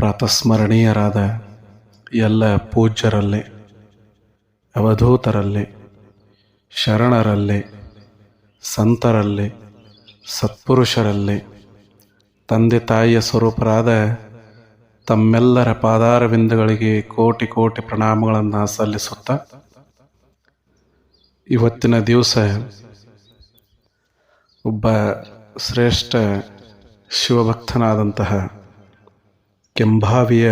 ಪ್ರಾತಸ್ಮರಣೀಯರಾದ ಎಲ್ಲ ಪೂಜ್ಯರಲ್ಲಿ, ಅವಧೂತರಲ್ಲಿ, ಶರಣರಲ್ಲಿ, ಸಂತರಲ್ಲಿ, ಸತ್ಪುರುಷರಲ್ಲಿ, ತಂದೆ ತಾಯಿಯ ಸ್ವರೂಪರಾದ ತಮ್ಮೆಲ್ಲರ ಪಾದಾರವಿಂದಗಳಿಗೆ ಕೋಟಿ ಕೋಟಿ ಪ್ರಣಾಮಗಳನ್ನು ಸಲ್ಲಿಸುತ್ತಾ ಇವತ್ತಿನ ದಿವಸ ಒಬ್ಬ ಶ್ರೇಷ್ಠ ಶಿವಭಕ್ತನಾದಂತಹ ಕೆಂಭಾವಿಯ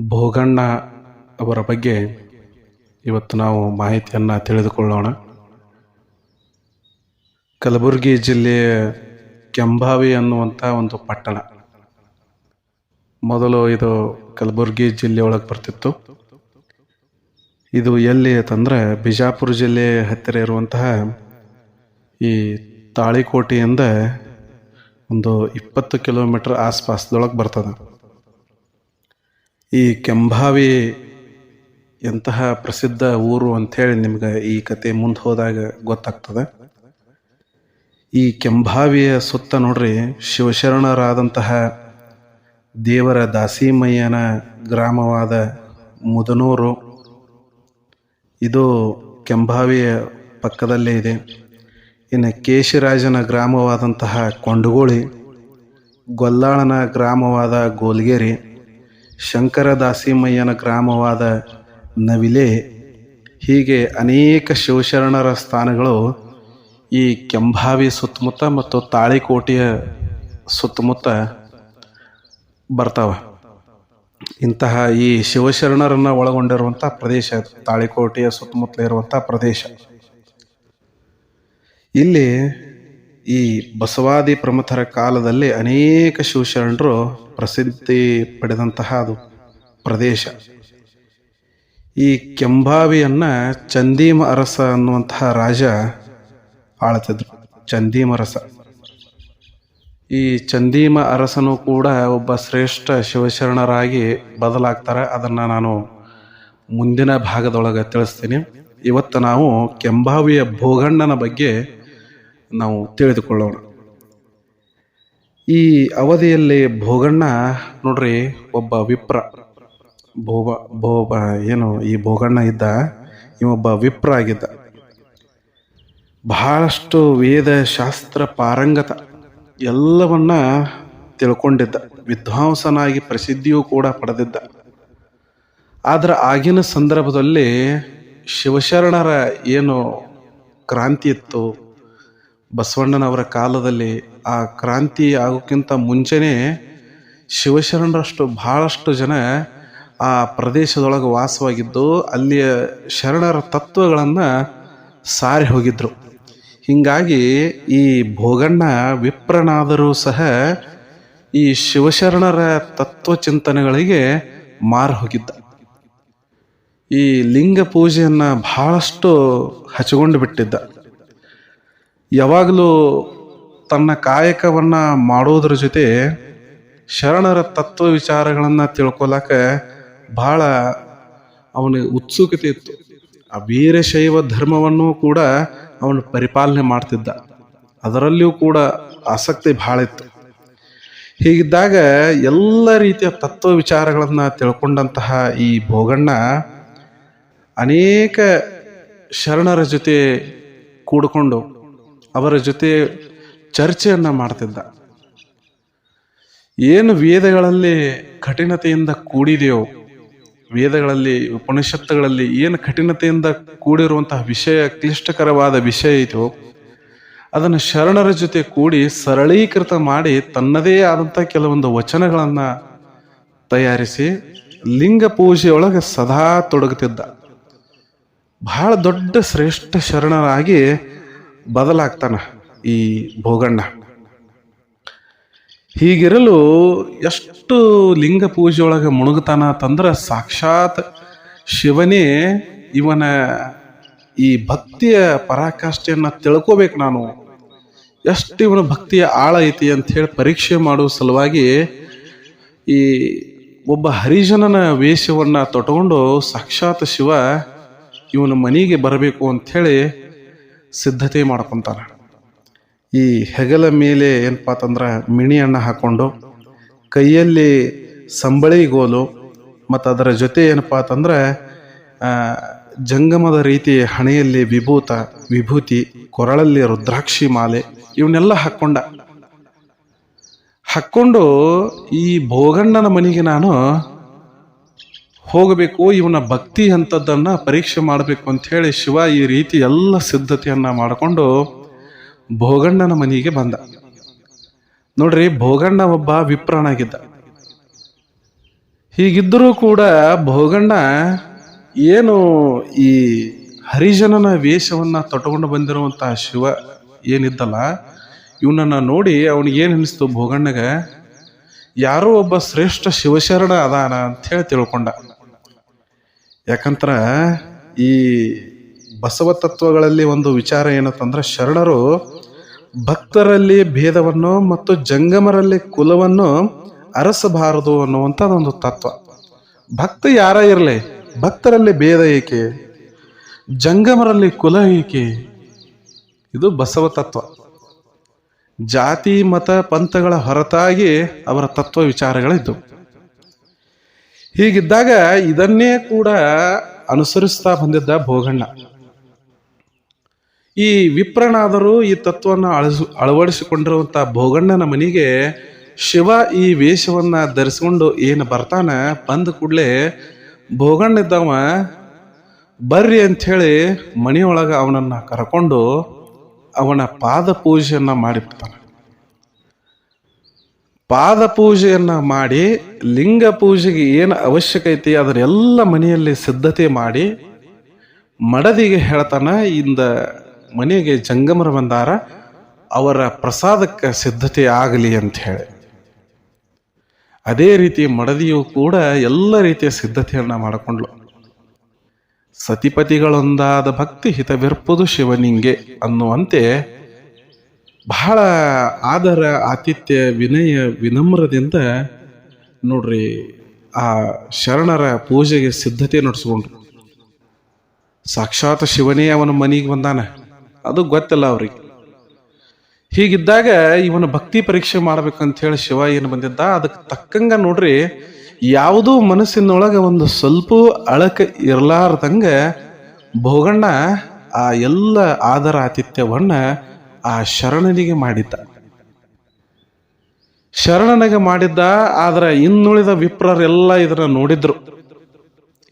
ಭೋಗಣ್ಣ ಅವರ ಬಗ್ಗೆ ಇವತ್ತು ನಾವು ಮಾಹಿತಿಯನ್ನು ತಿಳಿದುಕೊಳ್ಳೋಣ. ಕಲಬುರಗಿ ಜಿಲ್ಲೆಯ ಕೆಂಭಾವಿ ಅನ್ನುವಂಥ ಒಂದು ಪಟ್ಟಣ. ಮೊದಲು ಇದು ಕಲಬುರಗಿ ಜಿಲ್ಲೆಯೊಳಗೆ ಬರ್ತಿತ್ತು. ಇದು ಎಲ್ಲಿ ಅಂತಂದರೆ ಬಿಜಾಪುರ ಜಿಲ್ಲೆ ಹತ್ತಿರ ಇರುವಂತಹ ಈ ತಾಳಿಕೋಟೆಯಿಂದ ಒಂದು ಇಪ್ಪತ್ತು ಕಿಲೋಮೀಟ್ರ್ ಆಸ್ಪಾಸ್ದೊಳಗೆ ಬರ್ತದೆ. ಈ ಕೆಂಭಾವಿ ಎಂತಹ ಪ್ರಸಿದ್ಧ ಊರು ಅಂಥೇಳಿ ನಿಮ್ಗೆ ಈ ಕತೆ ಮುಂದೆ ಹೋದಾಗ ಗೊತ್ತಾಗ್ತದೆ. ಈ ಕೆಂಭಾವಿಯ ಸುತ್ತ ನೋಡ್ರಿ ಶಿವಶರಣರಾದಂತಹ ದೇವರ ದಾಸಿಮಯ್ಯನ ಗ್ರಾಮವಾದ ಮುದನೂರು. ಇದು ಕೆಂಭಾವಿಯ ಪಕ್ಕದಲ್ಲೇ ಇದೆ. ಇನ್ನು ಕೇಶಿರಾಜನ ಗ್ರಾಮವಾದಂತಹ ಕೊಂಡಗೋಳಿ, ಗೊಲ್ಲಾಳನ ಗ್ರಾಮವಾದ ಗೋಲ್ಗೇರಿ. ಶಂಕರ ದಾಸಿಮಯ್ಯನ ಗ್ರಾಮವಾದ ನವಿಲೆ, ಹೀಗೆ ಅನೇಕ ಶಿವಶರಣರ ಸ್ಥಾನಗಳು ಈ ಕೆಂಭಾವಿ ಸುತ್ತಮುತ್ತ ಮತ್ತು ತಾಳಿಕೋಟೆಯ ಸುತ್ತಮುತ್ತ ಬರ್ತಾವೆ. ಇಂತಹ ಈ ಶಿವಶರಣರನ್ನು ಒಳಗೊಂಡಿರುವಂಥ ಪ್ರದೇಶ ತಾಳಿಕೋಟೆಯ ಸುತ್ತಮುತ್ತಲ ಇರುವಂಥ ಪ್ರದೇಶ. ಇಲ್ಲಿ ಈ ಬಸವಾದಿ ಪ್ರಮುಖರ ಕಾಲದಲ್ಲಿ ಅನೇಕ ಶಿವಶರಣರು ಪ್ರಸಿದ್ಧಿ ಪಡೆದಂತಹ ಅದು ಪ್ರದೇಶ. ಈ ಕೆಂಬಾವಿಯನ್ನು ಚಂದೀಮ ಅರಸ ಅನ್ನುವಂತಹ ರಾಜ ಆಳ್ತಿದ್ರು. ಚಂದೀಮ ಅರಸ. ಈ ಚಂದೀಮ ಅರಸನು ಕೂಡ ಒಬ್ಬ ಶ್ರೇಷ್ಠ ಶಿವಶರಣರಾಗಿ ಬದಲಾಗ್ತಾರೆ. ಅದನ್ನು ನಾನು ಮುಂದಿನ ಭಾಗದೊಳಗೆ ತಿಳಿಸ್ತೀನಿ. ಇವತ್ತು ನಾವು ಕೆಂಬಾವಿಯ ಭೋಗಣ್ಣನ ಬಗ್ಗೆ ನಾವು ತಿಳಿದುಕೊಳ್ಳೋಣ. ಈ ಅವಧಿಯಲ್ಲಿ ಭೋಗಣ್ಣ ನೋಡ್ರಿ, ಒಬ್ಬ ವಿಪ್ರ. ಭೋಬ ಭೋಬ ಏನು ಈ ಭೋಗಣ್ಣ ಇದ್ದ ಇವೊಬ್ಬ ವಿಪ್ರ ಆಗಿದ್ದ. ಬಹಳಷ್ಟು ವೇದ ಶಾಸ್ತ್ರ ಪಾರಂಗತ ಎಲ್ಲವನ್ನ ತಿಳ್ಕೊಂಡಿದ್ದ. ವಿದ್ವಾಂಸನಾಗಿ ಪ್ರಸಿದ್ಧಿಯೂ ಕೂಡ ಪಡೆದಿದ್ದ. ಆದ್ರೆ ಆಗಿನ ಸಂದರ್ಭದಲ್ಲಿ ಶಿವಶರಣರ ಏನು ಕ್ರಾಂತಿ ಇತ್ತು ಬಸವಣ್ಣನವರ ಕಾಲದಲ್ಲಿ ಆ ಕ್ರಾಂತಿ ಆಗೋಕ್ಕಿಂತ ಮುಂಚೆನೇ ಶಿವಶರಣರಷ್ಟು ಭಾಳಷ್ಟು ಜನ ಆ ಪ್ರದೇಶದೊಳಗೆ ವಾಸವಾಗಿದ್ದು ಅಲ್ಲಿಯ ಶರಣರ ತತ್ವಗಳನ್ನು ಸಾರಿ ಹೋಗಿದ್ರು. ಹೀಗಾಗಿ ಈ ಭೋಗಣ್ಣ ವಿಪ್ರನಾದರೂ ಸಹ ಈ ಶಿವಶರಣರ ತತ್ವ ಚಿಂತನೆಗಳಿಗೆ ಮಾರು ಹೋಗಿದ್ದ. ಈ ಲಿಂಗ ಪೂಜೆಯನ್ನು ಬಹಳಷ್ಟು ಹಚ್ಕೊಂಡು ಬಿಟ್ಟಿದ್ದ. ಯಾವಾಗಲೂ ತನ್ನ ಕಾಯಕವನ್ನು ಮಾಡೋದ್ರ ಜೊತೆ ಶರಣರ ತತ್ವ ವಿಚಾರಗಳನ್ನು ತಿಳ್ಕೊಳಕ ಬಹಳ ಅವನಿಗೆ ಉತ್ಸುಕತೆ ಇತ್ತು. ಆ ವೀರಶೈವ ಧರ್ಮವನ್ನು ಕೂಡ ಅವನು ಪರಿಪಾಲನೆ ಮಾಡ್ತಿದ್ದ. ಅದರಲ್ಲಿಯೂ ಕೂಡ ಆಸಕ್ತಿ ಭಾಳ ಇತ್ತು. ಹೀಗಿದ್ದಾಗ ಎಲ್ಲ ರೀತಿಯ ತತ್ವ ವಿಚಾರಗಳನ್ನು ತಿಳ್ಕೊಂಡಂತಹ ಈ ಭೋಗಣ್ಣ ಅನೇಕ ಶರಣರ ಜೊತೆ ಕೂಡಿಕೊಂಡು ಅವರ ಜೊತೆ ಚರ್ಚೆಯನ್ನು ಮಾಡ್ತಿದ್ದ. ಏನು ವೇದಗಳಲ್ಲಿ ಕಠಿಣತೆಯಿಂದ ಕೂಡಿದೆಯೋ, ವೇದಗಳಲ್ಲಿ, ಉಪನಿಷತ್ತುಗಳಲ್ಲಿ ಏನು ಕಠಿಣತೆಯಿಂದ ಕೂಡಿರುವಂತಹ ವಿಷಯ, ಕ್ಲಿಷ್ಟಕರವಾದ ವಿಷಯ ಇದೆಯೋ, ಅದನ್ನು ಶರಣರ ಜೊತೆ ಕೂಡಿ ಸರಳೀಕೃತ ಮಾಡಿ ತನ್ನದೇ ಆದಂಥ ಕೆಲವೊಂದು ವಚನಗಳನ್ನು ತಯಾರಿಸಿ ಲಿಂಗ ಪೂಜೆಯೊಳಗೆ ಸದಾ ತೊಡಗುತ್ತಿದ್ದ. ಬಹಳ ದೊಡ್ಡ ಶ್ರೇಷ್ಠ ಶರಣರಾಗಿ ಬದಲಾಗ್ತಾನ ಈ ಭೋಗಣ್ಣ. ಹೀಗಿರಲು ಎಷ್ಟು ಲಿಂಗ ಪೂಜೆಯೊಳಗೆ ಮುಳುಗುತ್ತಾನ ಅಂತಂದ್ರೆ ಸಾಕ್ಷಾತ್ ಶಿವನೇ ಇವನ ಈ ಭಕ್ತಿಯ ಪರಾಕಾಷ್ಠೆಯನ್ನು ತಿಳ್ಕೋಬೇಕು ನಾನು. ಎಷ್ಟು ಇವನ ಭಕ್ತಿಯ ಆಳ ಐತಿ ಅಂತ ಹೇಳಿ ಪರೀಕ್ಷೆ ಮಾಡುವ ಸಲುವಾಗಿ ಈ ಒಬ್ಬ ಹರಿಜನನ ವೇಷವನ್ನ ತೊಟ್ಕೊಂಡು ಸಾಕ್ಷಾತ್ ಶಿವ ಇವನ ಮನೆಗೆ ಬರಬೇಕು ಅಂಥೇಳಿ ಸಿದ್ಧತೆ ಮಾಡ್ಕೊಂತಾನ. ಈ ಹೆಗಲ ಮೇಲೆ ಏನಪ್ಪ ಅಂತಂದ್ರೆ ಅಣ್ಣ ಹಾಕೊಂಡು ಕೈಯಲ್ಲಿ ಸಂಬಳಿ ಗೋಲು ಮತ್ತು ಅದರ ಜೊತೆ ಏನಪ್ಪ ಅಂತಂದ್ರೆ ಜಂಗಮದ ರೀತಿ ಹಣೆಯಲ್ಲಿ ವಿಭೂತ, ವಿಭೂತಿ, ಕೊರಳಲ್ಲಿ ರುದ್ರಾಕ್ಷಿ ಮಾಲೆ ಇವನ್ನೆಲ್ಲ ಹಾಕ್ಕೊಂಡ ಹಾಕ್ಕೊಂಡು ಈ ಭೋಗಣ್ಣನ ಮನೆಗೆ ನಾನು ಹೋಗಬೇಕು, ಇವನ ಭಕ್ತಿ ಅಂಥದ್ದನ್ನು ಪರೀಕ್ಷೆ ಮಾಡಬೇಕು ಅಂತ ಹೇಳಿ ಶಿವ ಈ ರೀತಿ ಎಲ್ಲ ಸಿದ್ಧತೆಯನ್ನ ಮಾಡಿಕೊಂಡು ಭೋಗಣ್ಣನ ಮನೆಗೆ ಬಂದ. ನೋಡ್ರಿ, ಭೋಗಣ್ಣ ಒಬ್ಬ ವಿಪ್ರನಾಗಿದ್ದ ಹೀಗಿದ್ದರೂ ಕೂಡ ಭೋಗಣ್ಣ ಏನು ಈ ಹರಿಜನನ ವೇಷವನ್ನ ತೊಟ್ಟುಕೊಂಡು ಬಂದಿರುವಂತಹ ಶಿವ ಏನಿದ್ದಲ್ಲ, ಇವನನ್ನ ನೋಡಿ ಅವನಿಗೆ ಏನು ಅನಿಸ್ತು ಭೋಗಣ್ಣಗ, ಯಾರೋ ಒಬ್ಬ ಶ್ರೇಷ್ಠ ಶಿವಶರಣ ಅದಾನ ಹೇಳಿ ತಿಳ್ಕೊಂಡ. ಯಾಕಂದ್ರ ಈ ಬಸವ ತತ್ವಗಳಲ್ಲಿ ಒಂದು ವಿಚಾರ ಏನಂತಂದ್ರೆ ಶರಣರು ಭಕ್ತರಲ್ಲಿ ಭೇದವನ್ನು ಮತ್ತು ಜಂಗಮರಲ್ಲಿ ಕುಲವನ್ನು ಅರಸಬಾರದು ಅನ್ನುವಂಥದ್ದೊಂದು ತತ್ವ. ಭಕ್ತ ಯಾರ ಇರಲಿ? ಭಕ್ತರಲ್ಲಿ ಭೇದ ಏಕೆ? ಜಂಗಮರಲ್ಲಿ ಕುಲ ಏಕೆ? ಇದು ಬಸವ ತತ್ವ. ಜಾತಿ, ಮತ, ಪಂಥಗಳ ಹೊರತಾಗಿ ಅವರ ತತ್ವ ವಿಚಾರಗಳಿದ್ದವು. ಹೀಗಿದ್ದಾಗ ಇದನ್ನೇ ಕೂಡ ಅನುಸರಿಸ್ತಾ ಬಂದಿದ್ದ ಭೋಗಣ್ಣ. ಈ ವಿಪ್ರನಾದರೂ ಈ ತತ್ವವನ್ನು ಅಳಸು, ಅಳವಡಿಸಿಕೊಂಡಿರುವಂಥ ಭೋಗಣ್ಣನ ಮನೆಗೆ ಶಿವ ಈ ವೇಷವನ್ನ ಧರಿಸ್ಕೊಂಡು ಏನು ಬರ್ತಾನ ಬಂದ ಕೂಡಲೇ ಭೋಗಣ್ಣ ಇದ್ದವ ಬರ್ರಿ ಅಂಥೇಳಿ ಮನೆಯೊಳಗೆ ಅವನನ್ನು ಕರ್ಕೊಂಡು ಅವನ ಪಾದ ಪೂಜೆಯನ್ನು ಮಾಡಿಬಿಡ್ತಾನೆ. ಪಾದ ಪೂಜೆಯನ್ನ ಮಾಡಿ, ಲಿಂಗ ಪೂಜೆಗೆ ಏನು ಅವಶ್ಯಕ ಐತಿ ಅದನ್ನೆಲ್ಲ ಮನೆಯಲ್ಲಿ ಸಿದ್ಧತೆ ಮಾಡಿ, ಮಡದಿಗೆ ಹೇಳ್ತಾನ, ಇಂದ ಮನೆಗೆ ಜಂಗಮರ ಬಂದಾರ, ಅವರ ಪ್ರಸಾದಕ್ಕೆ ಸಿದ್ಧತೆ ಆಗಲಿ ಅಂತ ಹೇಳಿ. ಅದೇ ರೀತಿ ಮಡದಿಯು ಕೂಡ ಎಲ್ಲ ರೀತಿಯ ಸಿದ್ಧತೆಯನ್ನ ಮಾಡಿಕೊಂಡ್ಲು ಸತಿಪತಿಗಳೊಂದಾದ ಭಕ್ತಿ ಹಿತವಿರ್ಪುದು ಶಿವನಿಂಗೆ ಅನ್ನುವಂತೆ ಬಹಳ ಆದರ, ಆತಿಥ್ಯ, ವಿನಯ, ವಿನಮ್ರದಿಂದ ನೋಡ್ರಿ, ಆ ಶರಣರ ಪೂಜೆಗೆ ಸಿದ್ಧತೆ ನಡೆಸ್ಕೊಂಡ್ರು. ಸಾಕ್ಷಾತ್ ಶಿವನೇ ಅವನ ಮನೆಗೆ ಬಂದಾನ. ಅದು ಗೊತ್ತಿಲ್ಲ ಅವ್ರಿಗೆ. ಹೀಗಿದ್ದಾಗ ಇವನ ಭಕ್ತಿ ಪರೀಕ್ಷೆ ಮಾಡ್ಬೇಕಂತ ಹೇಳಿ ಶಿವ ಏನು ಬಂದಿದ್ದ? ಅದಕ್ಕೆ ತಕ್ಕಂಗ ನೋಡ್ರಿ, ಯಾವುದೂ ಮನಸ್ಸಿನೊಳಗೆ ಒಂದು ಸ್ವಲ್ಪ ಅಳಕ ಇರಲಾರ್ದಂಗ ಭೋಗಣ್ಣ ಆ ಎಲ್ಲ ಆದರ, ಆತಿಥ್ಯವನ್ನ ಆ ಶರಣನಿಗೆ ಮಾಡಿದ್ದ. ಶರಣನಿಗೆ ಮಾಡಿದ್ದ, ಆದ್ರೆ ಇನ್ನುಳಿದ ವಿಪ್ರರೆಲ್ಲ ಇದನ್ನ ನೋಡಿದ್ರು.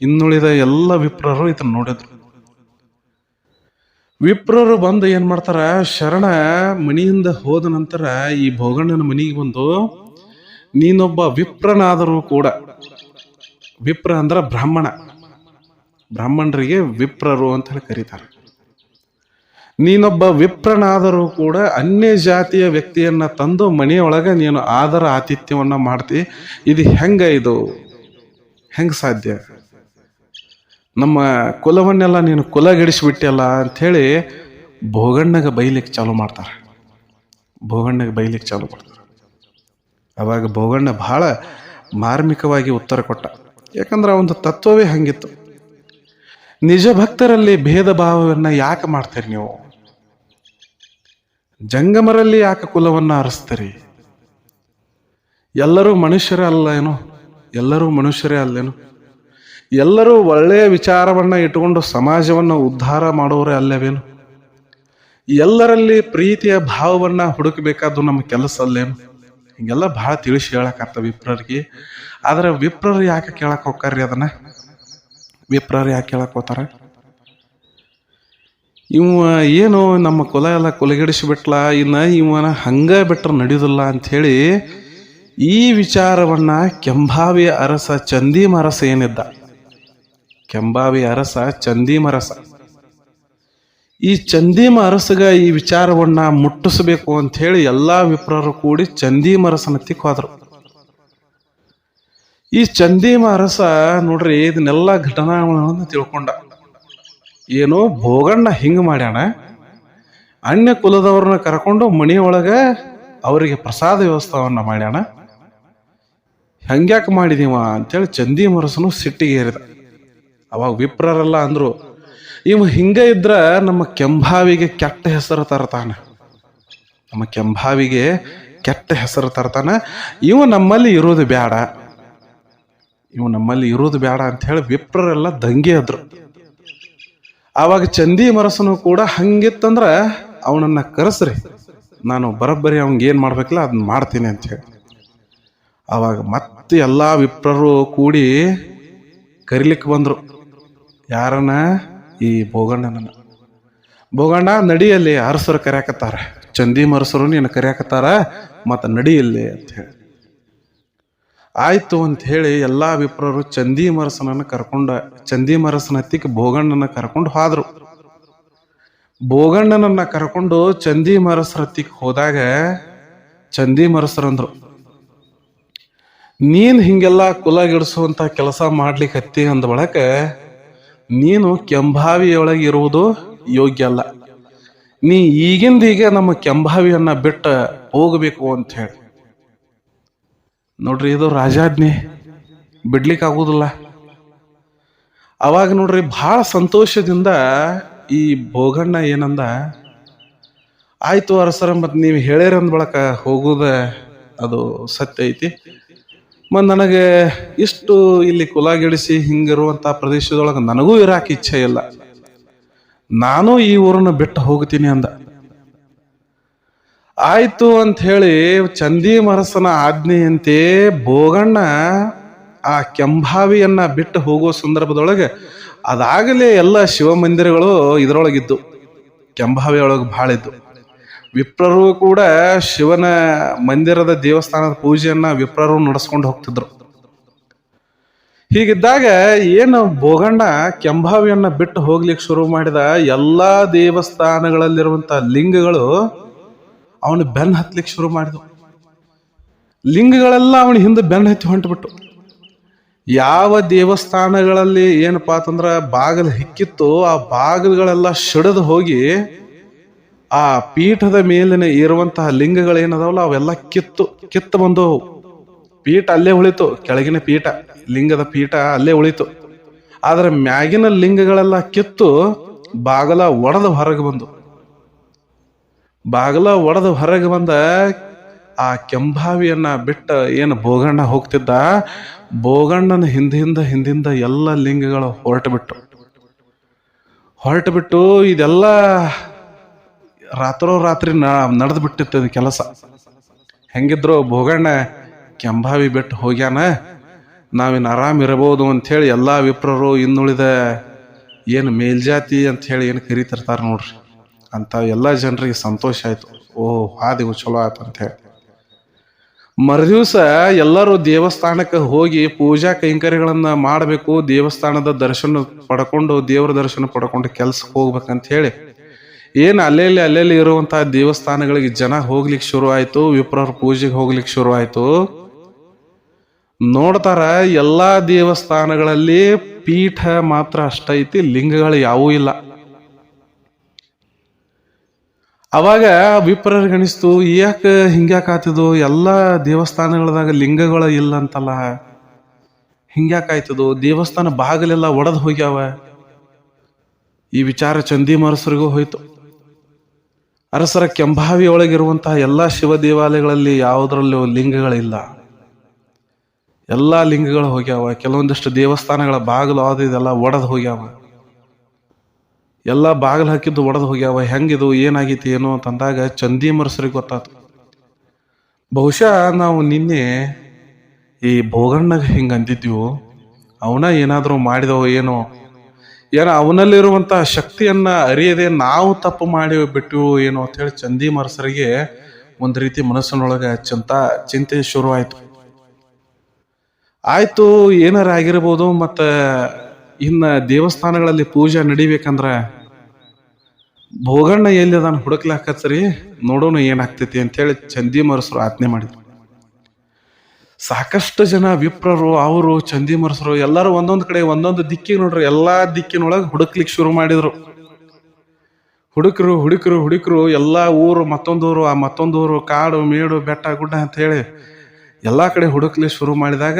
ಇನ್ನುಳಿದ ಎಲ್ಲ ವಿಪ್ರರು ಇದನ್ನ ನೋಡಿದ್ರು. ವಿಪ್ರರು ಬಂದು ಏನ್ ಮಾಡ್ತಾರ, ಶರಣ ಮನೆಯಿಂದ ಹೋದ ನಂತರ ಈ ಭೋಗಣ್ಣನ ಮನೆಗೆ ಬಂದು, ನೀನೊಬ್ಬ ವಿಪ್ರನಾದರೂ ಕೂಡ, ವಿಪ್ರ ಅಂದ್ರ ಬ್ರಾಹ್ಮಣ, ಬ್ರಾಹ್ಮಣರಿಗೆ ವಿಪ್ರರು ಅಂತ ಹೇಳಿ ಕರೀತಾರೆ. ನೀನೊಬ್ಬ ವಿಪ್ರನಾದರೂ ಕೂಡ ಅನ್ಯ ಜಾತಿಯ ವ್ಯಕ್ತಿಯನ್ನು ತಂದು ಮನೆಯೊಳಗೆ ನೀನು ಆದರ ಆತಿಥ್ಯವನ್ನು ಮಾಡ್ತಿ. ಇದು ಹೆಂಗ ಇದು? ಹೆಂಗೆ ಸಾಧ್ಯ? ನಮ್ಮ ಕುಲವನ್ನೆಲ್ಲ ನೀನು ಕುಲಗೆಡಿಸ್ಬಿಟ್ಟಿಯಲ್ಲ ಅಂಥೇಳಿ ಭೋಗಣ್ಣಗ ಬೈಲಿಕ್ಕೆ ಚಾಲು ಮಾಡ್ತಾರೆ. ಭೋಗಣ್ಣಗೆ ಬೈಲಿಕ್ಕೆ ಚಾಲು ಮಾಡ್ತಾರೆ. ಅವಾಗ ಭೋಗಣ್ಣ ಬಹಳ ಮಾರ್ಮಿಕವಾಗಿ ಉತ್ತರ ಕೊಟ್ಟ. ಯಾಕಂದ್ರೆ ಒಂದು ತತ್ವವೇ ಹಂಗಿತ್ತು. ನಿಜ ಭಕ್ತರಲ್ಲಿ ಭೇದ ಭಾವವನ್ನು ಯಾಕೆ ಮಾಡ್ತೀರಿ ನೀವು? ಜಂಗಮರಲ್ಲಿ ಯಾಕೆ ಕುಲವನ್ನು ಆರಿಸ್ತೀರಿ? ಎಲ್ಲರೂ ಮನುಷ್ಯರೇ ಅಲ್ಲ ಏನು? ಎಲ್ಲರೂ ಮನುಷ್ಯರೇ ಅಲ್ಲೇನು? ಎಲ್ಲರೂ ಒಳ್ಳೆಯ ವಿಚಾರವನ್ನ ಇಟ್ಟುಕೊಂಡು ಸಮಾಜವನ್ನು ಉದ್ಧಾರ ಮಾಡೋರೇ ಅಲ್ಲವೇನು? ಎಲ್ಲರಲ್ಲಿ ಪ್ರೀತಿಯ ಭಾವವನ್ನ ಹುಡುಕಬೇಕಾದ್ದು ನಮ್ಮ ಕೆಲಸ ಅಲ್ಲೇನು? ಹಿಂಗೆಲ್ಲ ಬಹಳ ತಿಳಿಸಿ ಹೇಳಕ್ಕಾಗ್ತವೆ ವಿಪ್ರರಿಗೆ. ಆದ್ರೆ ವಿಪ್ರರು ಯಾಕೆ ಕೇಳಕ್ ಹೋಗ್ತಾರ್ರಿ ಅದನ್ನ? ವಿಪ್ರರು ಯಾಕೆ ಕೇಳಕ್ಕೆ ಹೋಗ್ತಾರ? ಇವ ಏನು ನಮ್ಮ ಕೊಲ ಎಲ್ಲ ಕುಲಗೆಡಿಸಿಬಿಟ್ಲ ಇನ್ನ ಇವನ ಹಂಗ ಬಿಟ್ರೆ ನಡೆಯುದಿಲ್ಲ ಅಂಥೇಳಿ ಈ ವಿಚಾರವನ್ನ ಕೆಂಬಾವಿ ಅರಸ ಚಂದೀಮ ಅರಸ ಏನಿದ್ದ? ಕೆಂಬಾವಿ ಅರಸ, ಚಂದೀಮರಸ. ಈ ಚಂದೀಮ ಅರಸಗ ಈ ವಿಚಾರವನ್ನ ಮುಟ್ಟಿಸಬೇಕು ಅಂತ ಹೇಳಿ ಎಲ್ಲಾ ವಿಪ್ರರು ಕೂಡಿ ಚಂದೀಮ ಅರಸನತ್ತಿಕ್ ಹೋದ್ರು ಈ ಚಂದೀಮ ಅರಸ ನೋಡ್ರಿ, ಇದನ್ನೆಲ್ಲ ಘಟನಾ ತಿಳ್ಕೊಂಡ. ಏನು ಭೋಗಣ್ಣ ಹಿಂಗ್ ಮಾಡ್ಯಾಣ ಅನ್ಯ ಕುಲದವ್ರನ್ನ ಕರ್ಕೊಂಡು ಮನೆಯೊಳಗ ಅವರಿಗೆ ಪ್ರಸಾದ ವ್ಯವಸ್ಥಾವನ್ನ ಮಾಡ್ಯಾಣ ಹಂಗ್ಯಾಕೆ ಮಾಡಿದೀವ ಅಂತೇಳಿ ಚಂದಿ ಮರಸನು ಸಿಟ್ಟಿಗೆ ಏರಿದ. ಅವಾಗ ವಿಪ್ರರಲ್ಲ ಅಂದ್ರು, ಇವ ಹಿಂಗ ಇದ್ರ ನಮ್ಮ ಕೆಂಭಾವಿಗೆ ಕೆಟ್ಟ ಹೆಸರು ತರ್ತಾನೆ. ನಮ್ಮ ಕೆಂಭಾವಿಗೆ ಕೆಟ್ಟ ಹೆಸರು ತರ್ತಾನೆ. ಇವ ನಮ್ಮಲ್ಲಿ ಇರೋದು ಬೇಡ ಇವು ನಮ್ಮಲ್ಲಿ ಇರೋದು ಬೇಡ ಅಂತ ಹೇಳಿ ವಿಪ್ರರೆಲ್ಲ ದಂಗೆ ಅದ್ರು ಆವಾಗ ಚಂದಿ ಮರಸನು ಕೂಡ ಹಂಗಿತ್ತಂದ್ರ ಅವನನ್ನ ಕರೆಸ್ರಿ. ನಾನು ಬರೋಬ್ಬರಿ ಅವ್ನಿಗೆ ಏನ್ ಮಾಡ್ಬೇಕಲ್ಲ ಅದನ್ನ ಮಾಡ್ತೀನಿ ಅಂತ ಹೇಳಿ. ಆವಾಗ ಮತ್ತೆ ಎಲ್ಲಾ ವಿಪ್ರರು ಕೂಡಿ ಕರಿಲಿಕ್ಕೆ ಬಂದರು. ಯಾರನ್ನ ಈ ಭೋಗಣ್ಣನ ಭೋಗಣ್ಣ ನಡಿಯಲ್ಲಿ ಅರಸರು ಕರ್ಯಾಕತ್ತಾರ. ಚಂದಿ ಮರಸರು ನೀನು ಕರ್ಯಾಕತ್ತಾರ, ಮತ್ತ ನಡಿಯಲ್ಲಿ ಅಂತ ಹೇಳಿ. ಆಯ್ತು ಅಂತ ಹೇಳಿ ಎಲ್ಲಾ ವಿಪ್ರರು ಚಂದಿ ಮರಸನನ್ನ ಕರ್ಕೊಂಡ, ಚಂದಿ ಮರಸನ ಹತ್ತಿಕ್ ಭೋಗಣ್ಣನ ಕರ್ಕೊಂಡು ಹೋದ್ರು. ಭೋಗಣ್ಣನನ್ನ ಕರ್ಕೊಂಡು ಚಂದಿ ಮರಸರ ಹತ್ತಿಕ್ ಹೋದಾಗ ಚಂದಿ ನೀನು ಹಿಂಗೆಲ್ಲ ಕುಲಗಿಡಿಸುವಂತ ಕೆಲಸ ಮಾಡ್ಲಿಕ್ಕೆ ಹತ್ತಿ ಅಂದ ಬಳಕ ನೀನು ಕೆಂಭಾವಿಯೊಳಗೆ ಇರುವುದು ಯೋಗ್ಯ ಅಲ್ಲ. ನೀ ಈಗಿಂದ ಈಗ ನಮ್ಮ ಕೆಂಭಾವಿಯನ್ನ ಬಿಟ್ಟ ಹೋಗಬೇಕು ಅಂತ ಹೇಳಿ. ನೋಡ್ರಿ ಇದು ರಾಜಾಜ್ಞೆ. ಬಿಡ್ಲಿಕ್ಕೆ ಆಗೋದಿಲ್ಲ ಅವಾಗ ನೋಡ್ರಿ ಬಹಳ ಸಂತೋಷದಿಂದ ಈ ಭೋಗಣ್ಣ ಏನಂದ, ಆಯ್ತು ಅರಸರ ಮತ್ತು ನೀವು ಹೇಳಿರಂದ ಬಳಕ ಹೋಗೋದ ಅದು ಸತ್ಯ ಐತಿ. ಮತ್ ನನಗೆ ಇಷ್ಟು ಇಲ್ಲಿ ಕುಲಾಗಿಡಿಸಿ ಹಿಂಗಿರುವಂತ ಪ್ರದೇಶದೊಳಗೆ ನನಗೂ ಇರಾಕ ಇಚ್ಛೆ ಇಲ್ಲ. ನಾನು ಈ ಊರನ್ನು ಬಿಟ್ಟು ಹೋಗ್ತೀನಿ ಅಂದ. ಆಯ್ತು ಅಂತ ಹೇಳಿ ಚಂದಿ ಮರಸನ ಆಜ್ಞೆಯಂತೆ ಭೋಗಣ್ಣ ಆ ಕೆಂಭಾವಿಯನ್ನ ಬಿಟ್ಟು ಹೋಗೋ ಸಂದರ್ಭದೊಳಗೆ ಅದಾಗಲೇ ಎಲ್ಲ ಶಿವಮಂದಿರಗಳು ಇದರೊಳಗಿದ್ದು. ಕೆಂಭಾವಿಯೊಳಗೆ ಭಾಳ ಇದ್ದು ವಿಪ್ರರು ಕೂಡ ಶಿವನ ಮಂದಿರದ ದೇವಸ್ಥಾನದ ಪೂಜೆಯನ್ನ ವಿಪ್ರರು ನಡೆಸ್ಕೊಂಡು ಹೋಗ್ತಿದ್ರು. ಹೀಗಿದ್ದಾಗ ಏನು ಭೋಗಣ್ಣ ಕೆಂಭಾವಿಯನ್ನ ಬಿಟ್ಟು ಹೋಗ್ಲಿಕ್ಕೆ ಶುರು ಮಾಡಿದ ಎಲ್ಲಾ ದೇವಸ್ಥಾನಗಳಲ್ಲಿರುವಂತಹ ಲಿಂಗಗಳು ಅವನು ಬೆನ್ ಹತ್ತಲಿಕ್ಕೆ ಶುರು ಮಾಡಿದವು ಲಿಂಗಗಳೆಲ್ಲ ಅವನ ಹಿಂದೆ ಬೆನ್ನು ಹತ್ತಿ ಹೊಂಟ್ಬಿಟ್ಟು. ಯಾವ ದೇವಸ್ಥಾನಗಳಲ್ಲಿ ಏನಪ್ಪಾ ಅಂತಂದ್ರ ಬಾಗಿಲು ಹಿಕ್ಕಿತ್ತು ಆ ಬಾಗಿಲುಗಳೆಲ್ಲ ಸಿಡಿದು ಹೋಗಿ ಆ ಪೀಠದ ಮೇಲಿನ ಇರುವಂತಹ ಲಿಂಗಗಳೇನದವಲ್ಲ ಅವೆಲ್ಲ ಕಿತ್ತು ಕಿತ್ತು ಬಂದು ಪೀಠ ಅಲ್ಲೇ ಉಳಿತು, ಕೆಳಗಿನ ಪೀಠ, ಲಿಂಗದ ಪೀಠ ಅಲ್ಲೇ ಉಳಿತು. ಆದ್ರೆ ಮ್ಯಾಗಿನ ಲಿಂಗಗಳೆಲ್ಲ ಕಿತ್ತು, ಬಾಗಲ ಒಡೆದು ಹೊರಗೆ ಬಂದು. ಬಾಗಲ ಒಡೆದು ಹೊರಗೆ ಬಂದ ಆ ಕೆಂಭಾವಿಯನ್ನ ಬಿಟ್ಟ ಏನು ಭೋಗಣ್ಣ ಹೋಗ್ತಿದ್ದ? ಭೋಗಣ್ಣನ ಹಿಂದಿಂದ ಹಿಂದಿಂದ ಎಲ್ಲ ಲಿಂಗಗಳು ಹೊರಟು ಬಿಟ್ಟು ಹೊರಟು ಬಿಟ್ಟು ಇದೆಲ್ಲ ರಾತ್ರೋ ರಾತ್ರಿ ನಡೆದು ಬಿಟ್ಟಿತ್ತು ಕೆಲಸ. ಹೆಂಗಿದ್ರು, ಭೋಗಣ್ಣ ಕೆಂಭಾವಿ ಬಿಟ್ಟು ಹೋಗ್ಯಾನ? ನಾವಿನ್ ಆರಾಮ್ ಇರಬಹುದು ಅಂತ ಹೇಳಿ ಎಲ್ಲಾ ವಿಪ್ರರು ಇನ್ನುಳಿದ ಏನು ಮೇಲ್ಜಾತಿ ಅಂತ ಹೇಳಿ ಏನು ಕರಿತಿರ್ತಾರೆ ನೋಡ್ರಿ. ಅಂತ ಎಲ್ಲ ಜನರಿಗೆ ಸಂತೋಷ ಆಯಿತು. ಓ ಹಾದಿವು ಚಲೋ ಆಯ್ತು ಅಂತ ಹೇಳಿ. ಮರುದಿವಸ ಎಲ್ಲರೂ ದೇವಸ್ಥಾನಕ್ಕೆ ಹೋಗಿ ಪೂಜಾ ಕೈಂಕರ್ಯಗಳನ್ನು ಮಾಡಬೇಕು, ದೇವಸ್ಥಾನದ ದರ್ಶನ ಪಡ್ಕೊಂಡು, ದೇವರ ದರ್ಶನ ಪಡ್ಕೊಂಡು ಕೆಲ್ಸಕ್ಕೆ ಹೋಗ್ಬೇಕಂತ ಹೇಳಿ. ಏನು ಅಲ್ಲೆಲ್ಲಿ ಅಲ್ಲೆಲ್ಲಿ ಇರುವಂತಹ ದೇವಸ್ಥಾನಗಳಿಗೆ ಜನ ಹೋಗ್ಲಿಕ್ಕೆ ಶುರು ಆಯಿತು, ವಿಪ್ರವ್ರ ಪೂಜೆಗೆ ಹೋಗ್ಲಿಕ್ಕೆ ಶುರು ಆಯ್ತು? ನೋಡ್ತಾರ ಎಲ್ಲಾ ದೇವಸ್ಥಾನಗಳಲ್ಲಿ ಪೀಠ ಮಾತ್ರ ಅಷ್ಟೈತಿ, ಲಿಂಗಗಳು ಯಾವೂ ಇಲ್ಲ. ಅವಾಗ ವಿಪ್ರರಿಗೆ ಅನಿಸ್ತು ಯಾಕ ಹಿಂಗ್ಯಾಕ ಎಲ್ಲಾ ದೇವಸ್ಥಾನಗಳದಾಗ ಲಿಂಗಗಳ ಇಲ್ಲ ಅಂತಲ್ಲ. ಹಿಂಗ್ಯಾಕ ಆಯ್ತದು? ದೇವಸ್ಥಾನ ಬಾಗಿಲೆಲ್ಲ ಒಡೆದು ಹೋಗ್ಯಾವ. ಈ ವಿಚಾರ ಚಂದಿ ಮರಸರಿಗೂ ಹೋಯ್ತು. ಅರಸರ ಕೆಂಭಾವಿ ಒಳಗಿರುವಂತಹ ಎಲ್ಲಾ ಶಿವ ದೇವಾಲಯಗಳಲ್ಲಿ ಯಾವುದರಲ್ಲೂ ಲಿಂಗಗಳಿಲ್ಲ. ಎಲ್ಲಾ ಲಿಂಗಗಳು ಹೋಗ್ಯಾವ. ಕೆಲವೊಂದಿಷ್ಟು ದೇವಸ್ಥಾನಗಳ ಬಾಗಿಲು ಆದ ಇದೆಲ್ಲ ಒಡೆದು ಹೋಗ್ಯಾವ. ಎಲ್ಲ ಬಾಗಿಲು ಹಾಕಿದ್ದು ಒಡೆದು ಹೋಗ್ಯಾವ, ಹೆಂಗಿದು, ಏನಾಗೈತಿ, ಏನೋ ಅಂತಂದಾಗ ಚಂದಿ ಮರಸರಿಗೆ ಗೊತ್ತಾತು. ಬಹುಶಃ ನಾವು ನಿನ್ನೆ ಈ ಭೋಗಣ್ಣಗೆ ಹಿಂಗೆ ಅಂದಿದ್ದೆವು ಅವನ ಏನಾದರೂ ಮಾಡಿದವೋ ಏನೋ. ಏನೋ ಅವನಲ್ಲಿರುವಂಥ ಶಕ್ತಿಯನ್ನ ಅರಿಯದೆ ನಾವು ತಪ್ಪು ಮಾಡಿ ಬಿಟ್ಟು ಏನೋ ಅಂತ ಹೇಳಿ ಚಂದಿ ಮರಸರಿಗೆ ಒಂದ್ ರೀತಿ ಮನಸ್ಸಿನೊಳಗೆ ಚಿಂತ, ಚಿಂತೆ ಶುರುವಾಯಿತು. ಆಯ್ತು, ಏನಾರ ಆಗಿರ್ಬೋದು, ಮತ್ತ ಇನ್ನ ದೇವಸ್ಥಾನಗಳಲ್ಲಿ ಪೂಜೆ ನಡಿಬೇಕಂದ್ರೆ ಭೋಗಣ್ಣ ಎಲ್ಲಿ ಅದಾನ ಹುಡುಕ್ಲಾಕತ್ರಿ ನೋಡೋಣ ಏನಾಗ್ತೈತಿ ಅಂತೇಳಿ ಚಂದಿ ಮರಸರು ಆಜ್ಞೆ ಮಾಡಿದ್ರು. ಸಾಕಷ್ಟು ಜನ ವಿಪ್ರರು, ಅವರು, ಚಂದಿ ಮರಸರು, ಎಲ್ಲರೂ ಒಂದೊಂದು ಕಡೆ ಒಂದೊಂದು ದಿಕ್ಕಿಗೆ ನೋಡ್ರಿ, ಎಲ್ಲಾ ದಿಕ್ಕಿನೊಳಗೆ ಹುಡುಕ್ಲಿಕ್ಕೆ ಶುರು ಮಾಡಿದ್ರು. ಹುಡುಕರು ಹುಡುಕರು ಹುಡುಕರು, ಎಲ್ಲಾ ಊರು ಮತ್ತೊಂದೂರು ಆ ಮತ್ತೊಂದೂರು ಕಾಡು, ಮೇಡು, ಬೆಟ್ಟ, ಗುಡ್ಡ ಅಂತ ಹೇಳಿ ಎಲ್ಲಾ ಕಡೆ ಹುಡುಕ್ಲಿಕ್ಕೆ ಶುರು ಮಾಡಿದಾಗ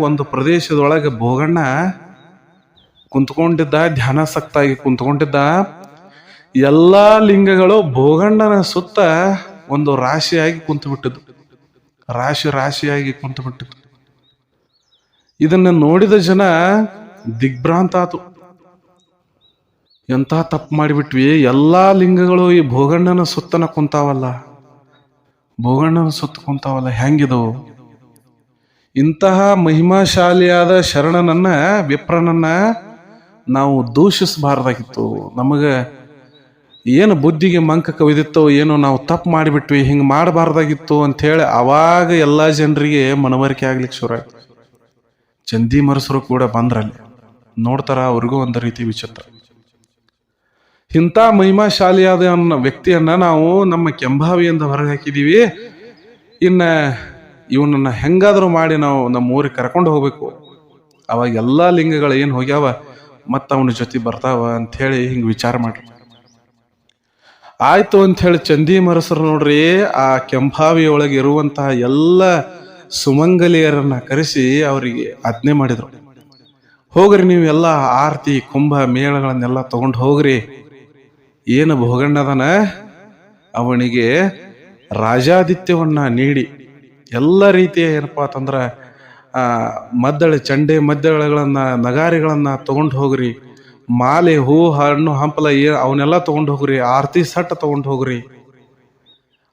ಒಂದು ಪ್ರದೇಶದೊಳಗೆ ಭೋಗಣ್ಣ ಕುಂತ್ಕೊಂಡಿದ್ದ ಧ್ಯಾನಾಸಕ್ತಾಗಿ ಕುಂತ್ಕೊಂಡಿದ್ದ, ಎಲ್ಲಾ ಲಿಂಗಗಳು ಭೋಗಣ್ಣನ ಸುತ್ತ ಒಂದು ರಾಶಿಯಾಗಿ ಕುಂತು ಬಿಟ್ಟಿದ್ದು ರಾಶಿ ರಾಶಿಯಾಗಿ ಕುಂತು ಬಿಟ್ಟಿದ್ದು ಇದನ್ನ ನೋಡಿದ ಜನ ದಿಗ್ಭ್ರಾಂತ ಆತು ಎಂತ ತಪ್ಪು ಮಾಡಿಬಿಟ್ವಿ, ಎಲ್ಲಾ ಲಿಂಗಗಳು ಈ ಭೋಗಣ್ಣನ ಸುತ್ತನ ಕುಂತಾವಲ್ಲ. ಭೋಗಣ್ಣನ ಸುತ್ತ ಕುಂತಾವಲ್ಲ, ಹೆಂಗಿದವು? ಇಂತಹ ಮಹಿಮಾಶಾಲಿಯಾದ ಶರಣನನ್ನ, ವಿಪ್ರನನ್ನ ನಾವು ದೂಷಿಸಬಾರ್ದಾಗಿತ್ತು. ನಮಗೆ ಏನು ಬುದ್ಧಿಗೆ ಮಂಕ ಕವಿದಿತ್ತೋ ಏನೋ ನಾವು ತಪ್ಪು ಮಾಡಿಬಿಟ್ವಿ, ಹಿಂಗೆ ಮಾಡಬಾರ್ದಾಗಿತ್ತು ಅಂಥೇಳಿ ಅವಾಗ ಎಲ್ಲ ಜನರಿಗೆ ಮನವರಿಕೆ ಆಗ್ಲಿಕ್ಕೆ ಶುರು ಆಯ್ತು. ಚಂದಿ ಮರಸರು ಕೂಡ ಬಂದ್ರಲ್ಲಿ. ನೋಡ್ತಾರ, ಅವ್ರಿಗೂ ಒಂದು ರೀತಿ ವಿಚಿತ್ರ. ಇಂಥ ಮಹಿಮಾಶಾಲಿಯಾದ ಅನ್ನೋ ವ್ಯಕ್ತಿಯನ್ನ ನಾವು ನಮ್ಮ ಕೆಂಭಾವಿಯಿಂದ ಹೊರಗೆ ಹಾಕಿದೀವಿ. ಇನ್ನ ಇವನನ್ನ ಹೆಂಗಾದರೂ ಮಾಡಿ ನಾವು ನಮ್ಮ ಊರಿಗೆ ಕರ್ಕೊಂಡು ಹೋಗ್ಬೇಕು. ಅವಾಗ ಎಲ್ಲಾ ಲಿಂಗಗಳು ಏನು ಹೋಗ್ಯಾವ? ಮತ್ತ ಅವನ ಜೊತೆ ಬರ್ತಾವ ಅಂತ ಹೇಳಿ ಹಿಂಗ್ ವಿಚಾರ ಮಾಡ್ರಿ. ಆಯಿತು ಅಂತ ಹೇಳಿ ಚಂದಿ ಮರಸರು ನೋಡ್ರಿ, ಆ ಕೆಂಭಾವಿ ಒಳಗೆ ಇರುವಂತಹ ಎಲ್ಲ ಸುಮಂಗಲಿಯರನ್ನ ಕರೆಸಿ ಅವರಿಗೆ ಆಜ್ಞೆ ಮಾಡಿದ್ರು. ಹೋಗ್ರಿ ನೀವು ಎಲ್ಲ ಆರತಿ, ಕುಂಭ, ಮೇಳಗಳನ್ನೆಲ್ಲ ತಗೊಂಡು ಹೋಗ್ರಿ. ಏನು ಭೋಗಣ್ಣದನ? ಅವನಿಗೆ ರಾಜಾದಿತ್ಯವನ್ನ ನೀಡಿ. ಎಲ್ಲ ರೀತಿಯ ಏನಪ್ಪಾ ಅಂತಂದ್ರ ಮದ್ದಳೆ, ಚಂಡೆ ಮದ್ದಳೆಗಳನ್ನು, ನಗಾರಿಗಳನ್ನ ತೊಗೊಂಡು ಹೋಗ್ರಿ. ಮಾಲೆ, ಹೂ, ಹಣ್ಣು, ಹಂಪಲ, ಏ, ಅವನ್ನೆಲ್ಲ ತೊಗೊಂಡು ಹೋಗ್ರಿ. ಆರತಿ ಸಟ್ ತಗೊಂಡು ಹೋಗ್ರಿ.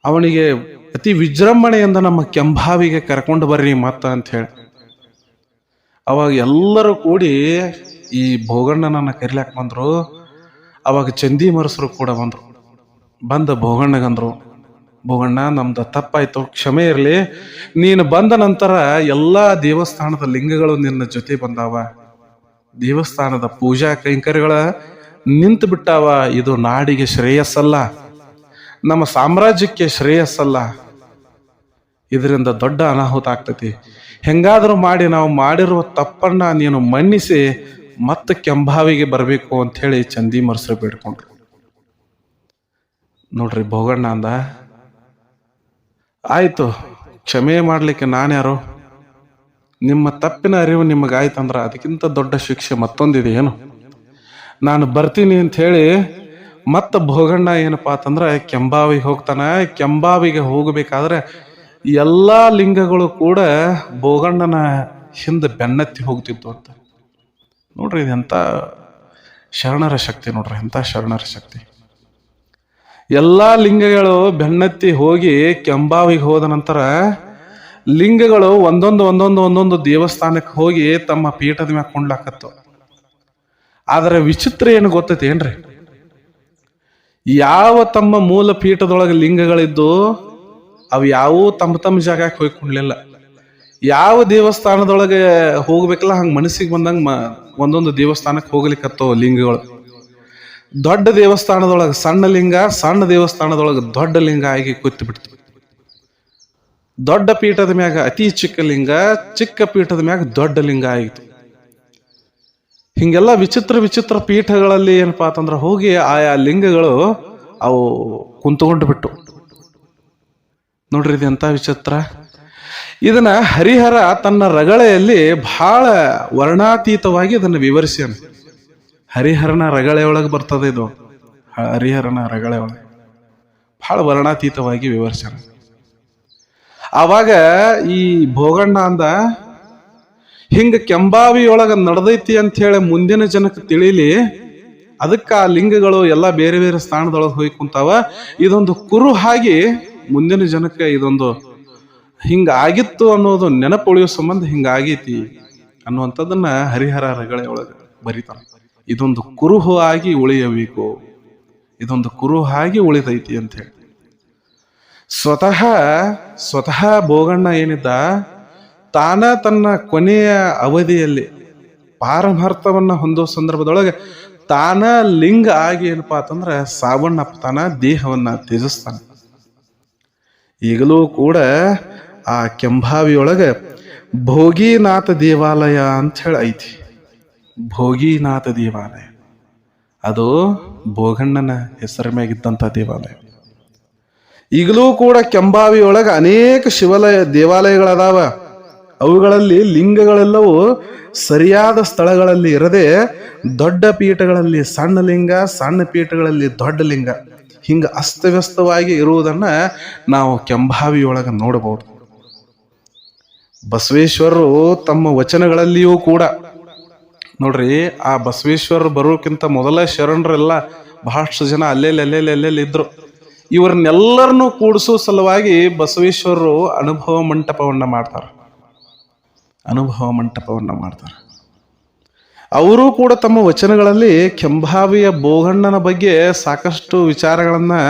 ಅವನಿಗೆ ಅತಿ ವಿಜೃಂಭಣೆಯಿಂದ ನಮ್ಮ ಕೆಂಭಾವಿಗೆ ಕರ್ಕೊಂಡು ಬರ್ರಿ ಮತ್ತ ಅಂತ ಹೇಳಿ. ಅವಾಗ ಎಲ್ಲರೂ ಕೂಡಿ ಈ ಭೋಗಣ್ಣನನ್ನ ಕರಿಲಾಕ್ ಬಂದರು. ಅವಾಗ ಚಂದಿ ಮರಸರು ಕೂಡ ಬಂದರು. ಬಂದ ಭೋಗಣ್ಣಗಂದ್ರು. ಭೋಗಣ್ಣ ನಮ್ದು ತಪ್ಪಾಯ್ತು ಕ್ಷಮೆ ಇರಲಿ. ನೀನು ಬಂದ ನಂತರ ಎಲ್ಲಾ ದೇವಸ್ಥಾನದ ಲಿಂಗಗಳು ನಿನ್ನ ಜೊತೆ ಬಂದಾವ. ದೇವಸ್ಥಾನದ ಪೂಜಾ ಕೈಂಕರ್ಯಗಳ ನಿಂತು ಬಿಟ್ಟಾವ. ಇದು ನಾಡಿಗೆ ಶ್ರೇಯಸ್ಸಲ್ಲ. ನಮ್ಮ ಸಾಮ್ರಾಜ್ಯಕ್ಕೆ ಶ್ರೇಯಸ್ಸಲ್ಲ. ಇದರಿಂದ ದೊಡ್ಡ ಅನಾಹುತ ಆಗ್ತತಿ. ಹೆಂಗಾದ್ರೂ ಮಾಡಿ, ನಾವು ಮಾಡಿರುವ ತಪ್ಪನ್ನ ನೀನು ಮನ್ನಿಸಿ, ಮತ್ತೆ ಕೆಂಭಾವಿಗೆ ಬರಬೇಕು ಅಂತ ಹೇಳಿ ಚಂದಿ ಮರ್ಸರು ಬೇಡ್ಕೊಂಡ್ರು. ನೋಡ್ರಿ, ಭೋಗಣ್ಣ ಅಂದ ಆಯ್ತು, ಕ್ಷಮೆ ಮಾಡ್ಲಿಕ್ಕೆ ನಾನ್ಯಾರು? ನಿಮ್ಮ ತಪ್ಪಿನ ಅರಿವು ನಿಮಗಾಯ್ತಂದ್ರೆ ಅದಕ್ಕಿಂತ ದೊಡ್ಡ ಶಿಕ್ಷೆ ಮತ್ತೊಂದಿದೆ ಏನು? ನಾನು ಬರ್ತೀನಿ ಅಂತ ಹೇಳಿ ಮತ್ತೆ ಭೋಗಣ್ಣ ಏನಪ್ಪಾ ಅಂತಂದ್ರೆ ಕೆಂಬಾವಿಗೆ ಹೋಗ್ತಾನೆ, ಕೆಂಬಾವಿಗೆ ಹೋಗಬೇಕಾದ್ರೆ ಎಲ್ಲಾ ಲಿಂಗಗಳು ಕೂಡ ಭೋಗಣ್ಣನ ಹಿಂದೆ ಬೆನ್ನತ್ತಿ ಹೋಗ್ತಿತ್ತು ಅಂತ. ನೋಡ್ರಿ, ಇದೆಂತ ಶರಣರ ಶಕ್ತಿ ನೋಡ್ರಿ, ಎಂತ ಶರಣರ ಶಕ್ತಿ. ಎಲ್ಲಾ ಲಿಂಗಗಳು ಬೆನ್ನತ್ತಿ ಹೋಗಿ ಕೆಂಬಾವಿಗೆ ಹೋದ ನಂತರ ಲಿಂಗಗಳು ಒಂದೊಂದು ಒಂದೊಂದು ಒಂದೊಂದು ದೇವಸ್ಥಾನಕ್ಕೆ ಹೋಗಿ ತಮ್ಮ ಪೀಠದ ಮ್ಯಾಗ ಕೊಂಡ್ಲಾಕತ್ತು. ಆದ್ರೆ ವಿಚಿತ್ರ ಏನು ಗೊತ್ತೈತಿ ಏನ್ರಿ? ಯಾವ ತಮ್ಮ ಮೂಲ ಪೀಠದೊಳಗೆ ಲಿಂಗಗಳಿದ್ದು ಅವು ಯಾವ ತಮ್ಮ ತಮ್ಮ ಜಾಗಕ್ಕೆ ಹೋಗಿ ಕೊಂಡ್ಲಿಲ್ಲ. ಯಾವ ದೇವಸ್ಥಾನದೊಳಗೆ ಹೋಗ್ಬೇಕಲ್ಲ, ಹಂಗೆ ಮನಸ್ಸಿಗೆ ಬಂದಂಗೆ ಮ, ಒಂದೊಂದು ದೇವಸ್ಥಾನಕ್ಕೆ ಹೋಗ್ಲಿಕ್ಕತ್ತೋ ಲಿಂಗಗಳು. ದೊಡ್ಡ ದೇವಸ್ಥಾನದೊಳಗೆ ಸಣ್ಣ ಲಿಂಗ, ಸಣ್ಣ ದೇವಸ್ಥಾನದೊಳಗೆ ದೊಡ್ಡ ಲಿಂಗ ಆಗಿ ಕೂತು ಬಿಡ್ತು. ದೊಡ್ಡ ಪೀಠದ ಮ್ಯಾಗ ಅತಿ ಚಿಕ್ಕ ಲಿಂಗ, ಚಿಕ್ಕ ಪೀಠದ ಮ್ಯಾಗ ದೊಡ್ಡ ಲಿಂಗ ಆಯಿತು ಹಿಂಗೆಲ್ಲ ವಿಚಿತ್ರ ವಿಚಿತ್ರ ಪೀಠಗಳಲ್ಲಿ ಏನಪ್ಪಾ ಅಂತಂದ್ರೆ ಹೋಗಿ ಆಯಾ ಲಿಂಗಗಳು ಅವು ಕುಂತುಕೊಂಡು ಬಿಟ್ಟು. ನೋಡ್ರಿ ಇದು ವಿಚಿತ್ರ. ಇದನ್ನ ಹರಿಹರ ತನ್ನ ರಗಳೆಯಲ್ಲಿ ಬಹಳ ವರ್ಣಾತೀತವಾಗಿ ಇದನ್ನು ವಿವರಿಸ್ಯಾನ. ಹರಿಹರನ ರಗಳೆ ಒಳಗೆ ಬರ್ತದೆ ಇದು. ಹರಿಹರನ ರಗಳೆ ಒಳಗೆ. ಬಹಳ ವರ್ಣಾತೀತವಾಗಿ ವಿವರಿಸ್ಯಾರ. ಆವಾಗ ಈ ಭೋಗಣ್ಣ ಅಂದ, ಹಿಂಗ ಕೆಂಬಾವಿಯೊಳಗೆ ನಡೆದೈತಿ ಅಂತ ಹೇಳಿ ಮುಂದಿನ ಜನಕ್ಕೆ ತಿಳಿಲಿ. ಅದಕ್ಕೆ ಆ ಲಿಂಗಗಳು ಎಲ್ಲ ಬೇರೆ ಬೇರೆ ಸ್ಥಾನದೊಳಗೆ ಹೋಗಿ ಕುಂತಾವ. ಇದೊಂದು ಕುರು ಹಾಗೆ ಮುಂದಿನ ಜನಕ್ಕೆ ಇದೊಂದು ಹಿಂಗ ಆಗಿತ್ತು ಅನ್ನೋದು ನೆನಪು ಉಳಿಯೋ ಸಂಬಂಧ ಹಿಂಗಾಗೈತಿ ಅನ್ನುವಂಥದ್ದನ್ನ ಹರಿಹರ ರಗಳೆ ಒಳಗೆ ಬರೀತಾನ ಇದೊಂದು ಕುರುಹು ಆಗಿ ಉಳಿಯಬೇಕು. ಇದೊಂದು ಕುರುಹು ಆಗಿ ಉಳಿದೈತಿ ಅಂತ ಹೇಳಿ. ಸ್ವತಃ ಸ್ವತಃ ಭೋಗಣ್ಣ ಏನಿದ್ದ? ತಾನ ತನ್ನ ಕೊನೆಯ ಅವಧಿಯಲ್ಲಿ ಪಾರಮಾರ್ಥವನ್ನು ಹೊಂದೋ ಸಂದರ್ಭದೊಳಗೆ ತಾನ ಲಿಂಗ ಆಗಿ ಏನಪ್ಪಾ ಅಂತಂದ್ರೆ ಸಾವನ್ನಪ್ಪತಾನ, ದೇಹವನ್ನ ತ್ಯಜಿಸ್ತಾನ. ಈಗಲೂ ಕೂಡ ಆ ಕೆಂಭಾವಿಯೊಳಗೆ ಭೋಗಿನಾಥ ದೇವಾಲಯ ಅಂತ ಹೇಳಿ ಐತಿ. ಭೋಗಿನಾಥ ದೇವಾಲಯ. ಅದು ಭೋಗಣ್ಣನ ಹೆಸರ ಮ್ಯಾಗಿದ್ದಂಥ ದೇವಾಲಯ. ಈಗಲೂ ಕೂಡ ಕೆಂಬಾವಿ ಒಳಗೆ ಅನೇಕ ಶಿವಾಲಯ ದೇವಾಲಯಗಳದಾವ. ಅವುಗಳಲ್ಲಿ ಲಿಂಗಗಳೆಲ್ಲವೂ ಸರಿಯಾದ ಸ್ಥಳಗಳಲ್ಲಿ ಇರದೆ ದೊಡ್ಡ ಪೀಠಗಳಲ್ಲಿ ಸಣ್ಣ ಲಿಂಗ, ಸಣ್ಣ ಪೀಠಗಳಲ್ಲಿ ದೊಡ್ಡ ಲಿಂಗ. ಹಿಂಗೆ ಅಸ್ತವ್ಯಸ್ತವಾಗಿ ಇರುವುದನ್ನ ನಾವು ಕೆಂಬಾವಿ ಒಳಗೆ ನೋಡಬಹುದು. ಬಸವೇಶ್ವರರು ತಮ್ಮ ವಚನಗಳಲ್ಲಿಯೂ ಕೂಡ ನೋಡ್ರಿ, ಆ ಬಸವೇಶ್ವರರು ಬರೋಕ್ಕಿಂತ ಮೊದಲೇ ಶರಣರೆಲ್ಲ ಬಹಳಷ್ಟು ಜನ ಅಲ್ಲೆಲ್ಲಿ ಅಲ್ಲೆಲ್ಲಿ ಅಲ್ಲೆಲ್ಲಿ ಇದ್ರು. ಇವ್ರನ್ನೆಲ್ಲರನ್ನೂ ಕೂಡಿಸೋ ಸಲುವಾಗಿ ಬಸವೇಶ್ವರರು ಅನುಭವ ಮಂಟಪವನ್ನು ಮಾಡ್ತಾರೆ. ಅನುಭವ ಮಂಟಪವನ್ನು ಮಾಡ್ತಾರೆ. ಅವರು ಕೂಡ ತಮ್ಮ ವಚನಗಳಲ್ಲಿ ಕೆಂಭಾವಿಯ ಬೋಗಣ್ಣನ ಬಗ್ಗೆ ಸಾಕಷ್ಟು ವಿಚಾರಗಳನ್ನು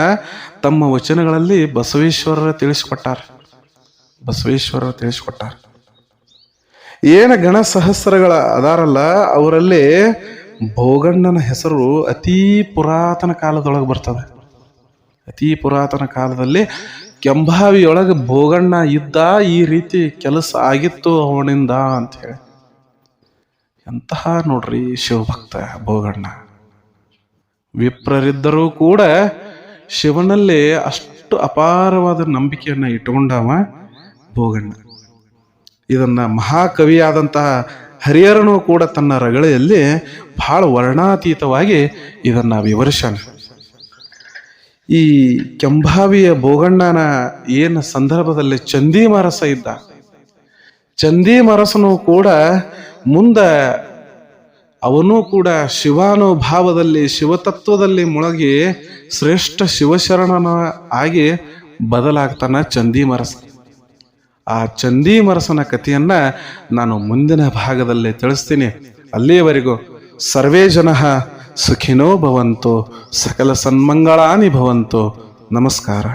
ತಮ್ಮ ವಚನಗಳಲ್ಲಿ ಬಸವೇಶ್ವರರ ತಿಳಿಸ್ಕೊಟ್ಟಾರೆ. ಬಸವೇಶ್ವರರು ತಿಳಿಸ್ಕೊಟ್ಟಾರ. ಏನ ಗಣ ಸಹಸ್ರಗಳ ಅದಾರಲ್ಲ, ಅವರಲ್ಲಿ ಭೋಗಣ್ಣನ ಹೆಸರು ಅತೀ ಪುರಾತನ ಕಾಲದೊಳಗೆ ಬರ್ತದೆ. ಅತೀ ಪುರಾತನ ಕಾಲದಲ್ಲಿ ಕೆಂಭಾವಿಯೊಳಗೆ ಭೋಗಣ್ಣ ಇದ್ದ, ಈ ರೀತಿ ಕೆಲಸ ಆಗಿತ್ತು ಅವನಿಂದ ಅಂತ ಹೇಳಿ ಎಂತಹ ನೋಡ್ರಿ ಶಿವಭಕ್ತ ಭೋಗಣ್ಣ. ವಿಪ್ರರಿದ್ದರೂ ಕೂಡ ಶಿವನಲ್ಲಿ ಅಷ್ಟು ಅಪಾರವಾದ ನಂಬಿಕೆಯನ್ನ ಇಟ್ಟುಕೊಂಡವ ಭೋಗಣ್ಣ. ಇದನ್ನ ಮಹಾಕವಿಯಾದಂತಹ ಹರಿಹರನು ಕೂಡ ತನ್ನ ರಗಳೆಯಲ್ಲಿ ಬಹಳ ವರ್ಣಾತೀತವಾಗಿ ಇದನ್ನ ವಿವರಿಸ್ಯಾನ. ಈ ಕೆಂಭಾವಿಯ ಭೋಗಣ್ಣನ ಏನು ಸಂದರ್ಭದಲ್ಲಿ ಚಂದೀಮರಸ ಇದ್ದ? ಚಂದೀಮರಸನು ಕೂಡ ಮುಂದ ಅವನು ಕೂಡ ಶಿವಾನುಭಾವದಲ್ಲಿ, ಶಿವತತ್ವದಲ್ಲಿ ಮುಳುಗಿ ಶ್ರೇಷ್ಠ ಶಿವಶರಣನ ಆಗಿ ಬದಲಾಗ್ತಾನ ಚಂದಿ ಮರಸ ಆ ಚಂದಿ ಮರಸನ ಕಥೆಯನ್ನ ನಾನು ಮುಂದಿನ ಭಾಗದಲ್ಲಿ ತಿಳಿಸ್ತೀನಿ. ಅಲ್ಲಿಯವರೆಗೂ ಸರ್ವೇ ಜನ ಸುಖಿನೋ ಭವಂತು, ಸಕಲ ಸನ್ಮಂಗಳಾನಿ ಭವಂತು. ನಮಸ್ಕಾರ.